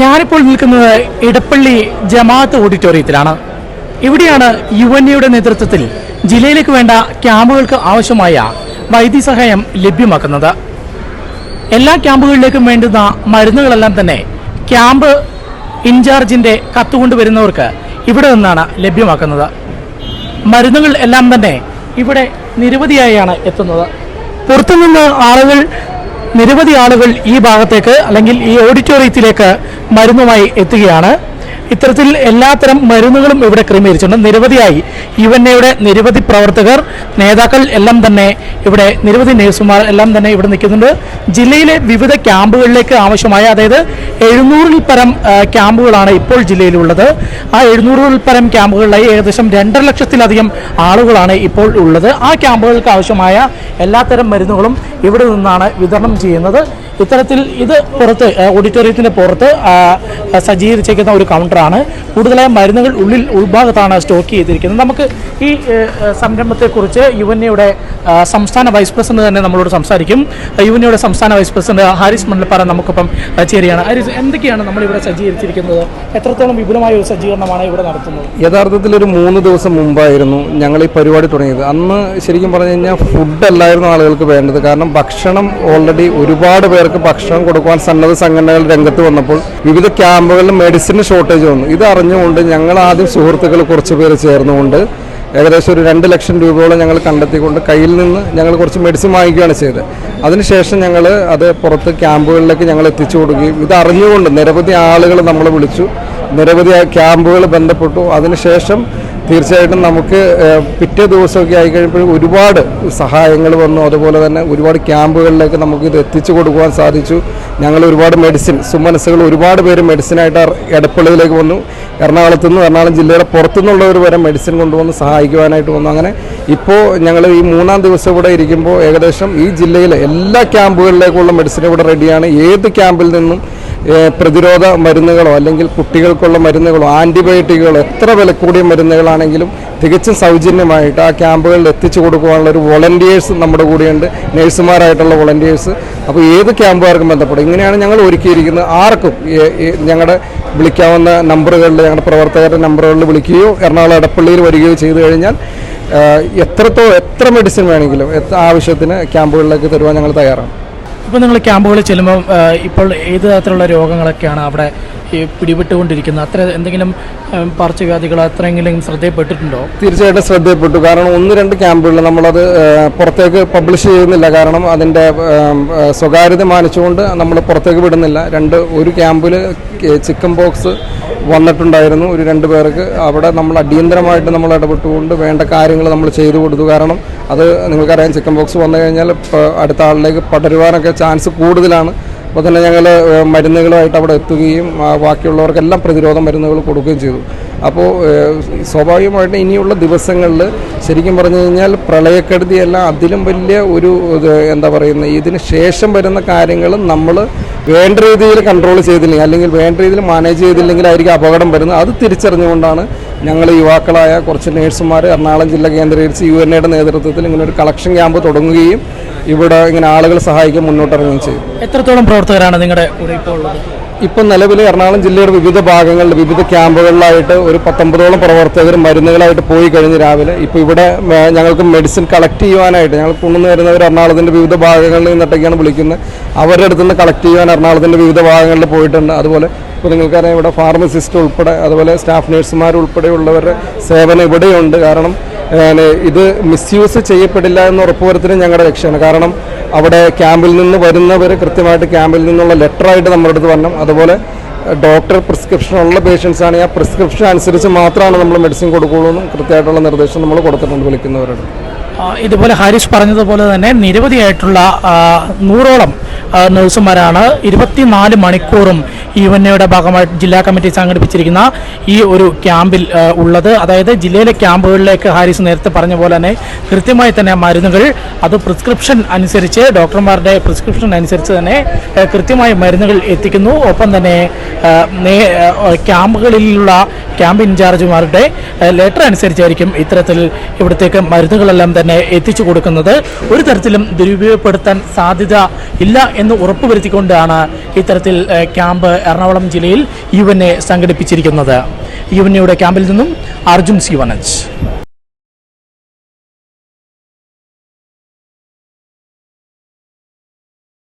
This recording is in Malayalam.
ഞാനിപ്പോൾ നിൽക്കുന്നത് ഇടപ്പള്ളി ജമാഅത്ത് ഓഡിറ്റോറിയത്തിലാണ്. ഇവിടെയാണ് യു എൻ എയുടെ നേതൃത്വത്തിൽ ജില്ലയിലേക്ക് വേണ്ട ക്യാമ്പുകൾക്ക് ആവശ്യമായ വൈദ്യസഹായം ലഭ്യമാക്കുന്നത്. എല്ലാ ക്യാമ്പുകളിലേക്കും വേണ്ടുന്ന മരുന്നുകളെല്ലാം തന്നെ ക്യാമ്പ് ഇൻചാർജിന്റെ കത്തുകൊണ്ട് വരുന്നവർക്ക് ഇവിടെ നിന്നാണ് ലഭ്യമാക്കുന്നത്. മരുന്നുകൾ എല്ലാം തന്നെ ഇവിടെ നിരവധിയായാണ് എത്തുന്നത്. പുറത്തുനിന്ന് ആളുകൾ നിരവധി ആളുകൾ ഈ ഭാഗത്തേക്ക് അല്ലെങ്കിൽ ഈ ഓഡിറ്റോറിയത്തിലേക്ക് മരുന്നുമായി എത്തുകയാണ്. ഇത്തരത്തിൽ എല്ലാത്തരം മരുന്നുകളും ഇവിടെ ക്രമീകരിച്ചിട്ടുണ്ട്. നിരവധിയായി യുവന്നയുടെ നിരവധി പ്രവർത്തകർ നേതാക്കൾ എല്ലാം തന്നെ ഇവിടെ നിരവധി നഴ്സുമാർ എല്ലാം തന്നെ ഇവിടെ നിൽക്കുന്നുണ്ട്. ജില്ലയിലെ വിവിധ ക്യാമ്പുകളിലേക്ക് ആവശ്യമായ അതായത് എഴുന്നൂറിൽ പരം ക്യാമ്പുകളാണ് ഇപ്പോൾ ജില്ലയിലുള്ളത്. ആ എഴുന്നൂറിൽ പരം ക്യാമ്പുകളിലായി ഏകദേശം രണ്ടര ലക്ഷത്തിലധികം ആളുകളാണ് ഇപ്പോൾ ഉള്ളത്. ആ ക്യാമ്പുകൾക്ക് ആവശ്യമായ എല്ലാത്തരം മരുന്നുകളും ഇവിടെ നിന്നാണ് വിതരണം ചെയ്യുന്നത്. ഇത്തരത്തിൽ ഇത് പുറത്ത് ഓഡിറ്റോറിയത്തിന് പുറത്ത് സജ്ജീകരിച്ചിരിക്കുന്ന ഒരു കൗണ്ടറാണ് കൂടുതലായ മരുന്നുകൾ ഉള്ളിൽ ഉൾഭാഗത്താണ് സ്റ്റോക്ക് ചെയ്തിരിക്കുന്നത്. നമുക്ക് ഈ സംരംഭത്തെക്കുറിച്ച് യു സംരംഭത്തെക്കുറിച്ച് എയുടെ സംസ്ഥാന വൈസ് പ്രസിഡന്റ് തന്നെ നമ്മളോട് സംസാരിക്കും. യു എൻ എയുടെ സംസ്ഥാന വൈസ് പ്രസിഡന്റ് ഹാരിസ് മണ്ണിൽപ്പാറ നമുക്കിപ്പം ചേരുകയാണ്. ഹാരിസ് എന്തൊക്കെയാണ് നമ്മളിവിടെ സജ്ജീകരിച്ചിരിക്കുന്നത്? എത്രത്തോളം വിപുലമായ ഒരു സജ്ജീകരണമാണ് ഇവിടെ നടത്തുന്നത്? യഥാർത്ഥത്തിൽ ഒരു മൂന്ന് ദിവസം മുമ്പായിരുന്നു ഞങ്ങൾ ഈ പരിപാടി തുടങ്ങിയത്. അന്ന് ശരിക്കും പറഞ്ഞു കഴിഞ്ഞാൽ ഫുഡ് അല്ലായിരുന്നു ആളുകൾക്ക് വേണ്ടത്. കാരണം ഭക്ഷണം ഓൾറെഡി ഒരുപാട് പേർക്ക് ഭക്ഷണം കൊടുക്കുവാൻ സന്നദ്ധ സംഘടനകൾ രംഗത്ത് വന്നപ്പോൾ വിവിധ ക്യാമ്പുകളിൽ മെഡിസിന് ഷോർട്ടേജ് വന്നു. ഇത് അറിഞ്ഞുകൊണ്ട് ഞങ്ങൾ ആദ്യം സുഹൃത്തുക്കൾ കുറച്ച് പേര് ചേർന്നുകൊണ്ട് ഏകദേശം ഒരു രണ്ട് ലക്ഷം രൂപയോളം ഞങ്ങൾ കണ്ടെത്തിക്കൊണ്ട് കയ്യിൽ നിന്ന് ഞങ്ങൾ കുറച്ച് മെഡിസിൻ വാങ്ങിക്കുകയാണ് ചെയ്തത്. അതിനുശേഷം ഞങ്ങൾ അത് പുറത്ത് ക്യാമ്പുകളിലേക്ക് ഞങ്ങൾ എത്തിച്ചു കൊടുക്കുകയും ഇത് അറിഞ്ഞുകൊണ്ട് നിരവധി ആളുകൾ നമ്മൾ വിളിച്ചു. നിരവധി ക്യാമ്പുകൾ ബന്ധപ്പെട്ടു. അതിനുശേഷം തീർച്ചയായിട്ടും നമുക്ക് പിറ്റേ ദിവസമൊക്കെ ആയി കഴിയുമ്പോൾ ഒരുപാട് സഹായങ്ങൾ വന്നു. അതുപോലെ തന്നെ ഒരുപാട് ക്യാമ്പുകളിലേക്ക് നമുക്ക് ഇത് എത്തിച്ചു കൊടുക്കുവാൻ സാധിച്ചു. ഞങ്ങൾ ഒരുപാട് മെഡിസിൻ സുമനസ്സുകൾ ഒരുപാട് പേര് മെഡിസിനായിട്ട് എടപ്പള്ളിയിലേക്ക് വന്നു. എറണാകുളത്തു നിന്ന് എറണാകുളം ജില്ലയുടെ പുറത്തുനിന്നുള്ളവർ വരെ മെഡിസിൻ കൊണ്ടുവന്ന് സഹായിക്കുവാനായിട്ട് വന്നു. അങ്ങനെ ഇപ്പോൾ ഞങ്ങൾ ഈ മൂന്നാം ദിവസം ഇവിടെ ഇരിക്കുമ്പോൾ ഏകദേശം ഈ ജില്ലയിലെ എല്ലാ ക്യാമ്പുകളിലേക്കുള്ള മെഡിസിൻ ഇവിടെ റെഡിയാണ് ഏത് ക്യാമ്പിൽ നിന്നും പ്രതിരോധ മരുന്നുകളോ അല്ലെങ്കിൽ കുട്ടികൾക്കുള്ള മരുന്നുകളോ ആന്റിബയോട്ടിക്കുകളോ എത്ര വില കൂടിയ മരുന്നുകളാണെങ്കിലും തികച്ചും സൗജന്യമായിട്ട് ആ ക്യാമ്പുകളിൽ എത്തിച്ചു കൊടുക്കുവാനുള്ള ഒരു വോളണ്ടിയേഴ്സ് നമ്മുടെ കൂടെയുണ്ട്. നഴ്സുമാരായിട്ടുള്ള വോളണ്ടിയേഴ്സ്. അപ്പോൾ ഏത് ക്യാമ്പുകാർക്കും ബന്ധപ്പെടും. ഇങ്ങനെയാണ് ഞങ്ങൾ ഒരുക്കിയിരിക്കുന്നത്. ആർക്കും ഞങ്ങളുടെ വിളിക്കാവുന്ന നമ്പറുകളിൽ ഞങ്ങളുടെ പ്രവർത്തകരുടെ നമ്പറുകളിൽ വിളിക്കുകയോ എറണാകുളം എടപ്പള്ളിയിൽ വരികയോ ചെയ്തു കഴിഞ്ഞാൽ എത്രത്തോ എത്ര മെഡിസിൻ വേണമെങ്കിലും ആവശ്യത്തിന് ക്യാമ്പുകളിലേക്ക് തരുവാൻ ഞങ്ങൾ തയ്യാറാണ്. ഇപ്പോൾ നിങ്ങൾ ക്യാമ്പുകളിൽ ചെല്ലുമ്പോൾ ഇപ്പോൾ ഏത് തരത്തിലുള്ള രോഗങ്ങളൊക്കെയാണ് അവിടെ പിടിപെട്ടുകൊണ്ടിരിക്കുന്നത് അത്ര എന്തെങ്കിലും പകർച്ചവ്യാധികൾ അത്രയെങ്കിലും ശ്രദ്ധയപ്പെട്ടിട്ടുണ്ടോ? തീർച്ചയായിട്ടും ശ്രദ്ധയപ്പെട്ടു. കാരണം ഒന്ന് രണ്ട് ക്യാമ്പുകളിൽ നമ്മളത് പുറത്തേക്ക് പബ്ലിഷ് ചെയ്യുന്നില്ല. കാരണം അതിന്റെ സ്വകാര്യത മാനിച്ചുകൊണ്ട് നമ്മൾ പുറത്തേക്ക് വിടുന്നില്ല. രണ്ട് ഒരു ക്യാമ്പിൽ ചിക്കൻ ബോക്സ് വന്നിട്ടുണ്ടായിരുന്നു. ഒരു രണ്ട് പേർക്ക് അവിടെ നമ്മൾ അടിയന്തരമായിട്ട് നമ്മൾ ഇടപെട്ടുകൊണ്ട് വേണ്ട കാര്യങ്ങൾ നമ്മൾ ചെയ്തു കൊടുത്തു. കാരണം അത് നിങ്ങൾക്കറിയാം ചിക്കൻ ബോക്സ് വന്നു കഴിഞ്ഞാൽ അടുത്ത ആളിലേക്ക് പടരുവാനൊക്കെ ചാൻസ് കൂടുതലാണ്. അപ്പോൾ തന്നെ ഞങ്ങൾ മരുന്നുകളുമായിട്ട് അവിടെ എത്തുകയും ബാക്കിയുള്ളവർക്കെല്ലാം പ്രതിരോധ മരുന്നുകൾ കൊടുക്കുകയും ചെയ്തു. അപ്പോൾ സ്വാഭാവികമായിട്ട് ഇനിയുള്ള ദിവസങ്ങളിൽ ശരിക്കും പറഞ്ഞു കഴിഞ്ഞാൽ പ്രളയക്കെടുതിയെല്ലാം അതിലും വലിയ ഒരു എന്താ പറയുന്നത് ഇതിന് ശേഷം വരുന്ന കാര്യങ്ങൾ നമ്മൾ വേണ്ട രീതിയിൽ കൺട്രോൾ ചെയ്തില്ലെങ്കിൽ അല്ലെങ്കിൽ വേണ്ട രീതിയിൽ മാനേജ് ചെയ്തില്ലെങ്കിലായിരിക്കും അപകടം വരുന്നത്. അത് തിരിച്ചറിഞ്ഞുകൊണ്ടാണ് ഞങ്ങൾ യുവാക്കളായ കുറച്ച് നേഴ്സുമാർ എറണാകുളം ജില്ല കേന്ദ്രീകരിച്ച് യു എൻ എയുടെ നേതൃത്വത്തിൽ ഇങ്ങനെ ഒരു കളക്ഷൻ ക്യാമ്പ് തുടങ്ങുകയും ഇവിടെ ഇങ്ങനെ ആളുകൾ സഹായിക്കാൻ മുന്നോട്ടിറങ്ങുകയും ചെയ്യും. എത്രത്തോളം പ്രവർത്തകരാണ് നിങ്ങളുടെ കൂടെ ഇപ്പോൾ ഉള്ളത്? ഇപ്പം നിലവിൽ എറണാകുളം ജില്ലയുടെ വിവിധ ഭാഗങ്ങളിൽ വിവിധ ക്യാമ്പുകളിലായിട്ട് ഒരു പത്തൊമ്പതോളം പ്രവർത്തകർ മരുന്നുകളായിട്ട് പോയി കഴിഞ്ഞ് രാവിലെ. ഇപ്പോൾ ഇവിടെ ഞങ്ങൾക്ക് മെഡിസിൻ കളക്ട് ചെയ്യുവാനായിട്ട് ഞങ്ങൾ കൊണ്ടുവന്ന് വരുന്നവർ എറണാകുളത്തിന്റെ വിവിധ ഭാഗങ്ങളിൽ നിന്നിട്ടൊക്കെയാണ് വിളിക്കുന്നത്. അവരുടെ അടുത്ത് നിന്ന് കളക്ട് ചെയ്യുവാൻ എറണാകുളത്തിന്റെ വിവിധ ഭാഗങ്ങളിൽ പോയിട്ടുണ്ട്. അതുപോലെ ഇപ്പോൾ നിങ്ങൾക്കറിയാം ഇവിടെ ഫാർമസിസ്റ്റ് ഉൾപ്പെടെ അതുപോലെ സ്റ്റാഫ് നഴ്സുമാർ ഉൾപ്പെടെയുള്ളവരുടെ സേവനം ഇവിടെയുണ്ട്. കാരണം ഇത് മിസ്യൂസ് ചെയ്യപ്പെടില്ല എന്ന് ഉറപ്പുവരുത്തലും ഞങ്ങളുടെ ലക്ഷ്യമാണ്. കാരണം അവിടെ ക്യാമ്പിൽ നിന്ന് വരുന്നവർ കൃത്യമായിട്ട് ക്യാമ്പിൽ നിന്നുള്ള ലെറ്ററായിട്ട് നമ്മുടെ അടുത്ത് വരണം. അതുപോലെ ഡോക്ടർ പ്രിസ്ക്രിപ്ഷൻ ഉള്ള പേഷ്യൻസ് ആണെങ്കിൽ ആ പ്രിസ്ക്രിപ്ഷൻ അനുസരിച്ച് മാത്രമാണ് നമ്മൾ മെഡിസിൻ കൊടുക്കുകയുള്ളൂ എന്നും കൃത്യമായിട്ടുള്ള നിർദ്ദേശം നമ്മൾ കൊടുത്തിട്ടുണ്ട് വിളിക്കുന്നവരോട്. ഇതുപോലെ ഹാരിസ് പറഞ്ഞതുപോലെ തന്നെ നിരവധിയായിട്ടുള്ള നൂറോളം നഴ്സുമാരാണ് ഇരുപത്തിനാല് മണിക്കൂറും യുവന്നയുടെ ഭാഗമായിട്ട് ജില്ലാ കമ്മിറ്റി സംഘടിപ്പിച്ചിരിക്കുന്ന ഈ ഒരു ക്യാമ്പിൽ ഉള്ളത്. അതായത് ജില്ലയിലെ ക്യാമ്പുകളിലേക്ക് ഹാരിസ് നേരത്തെ പറഞ്ഞ പോലെ തന്നെ കൃത്യമായി തന്നെ മരുന്നുകൾ അത് പ്രിസ്ക്രിപ്ഷൻ അനുസരിച്ച് ഡോക്ടർമാരുടെ പ്രിസ്ക്രിപ്ഷൻ അനുസരിച്ച് തന്നെ കൃത്യമായി മരുന്നുകൾ എത്തിക്കുന്നു. ഒപ്പം തന്നെ ക്യാമ്പുകളിലുള്ള ക്യാമ്പ് ഇൻചാർജുമാരുടെ ലെറ്റർ അനുസരിച്ചായിരിക്കും ഇത്തരത്തിൽ ഇവിടത്തേക്ക് മരുന്നുകളെല്ലാം തന്നെ എത്തിച്ചു കൊടുക്കുന്നത്. ഒരു തരത്തിലും ദുരുപയോഗപ്പെടുത്താൻ സാധ്യത ഇല്ല എന്ന് ഉറപ്പുവരുത്തിക്കൊണ്ടാണ് ഇത്തരത്തിൽ ക്യാമ്പ് എറണാകുളം ജില്ലയിൽ യു എൻ എ സംഘടിപ്പിച്ചിരിക്കുന്നത്. യു എൻ എയുടെ ക്യാമ്പിൽ നിന്നും അർജുൻ സി വനജ്.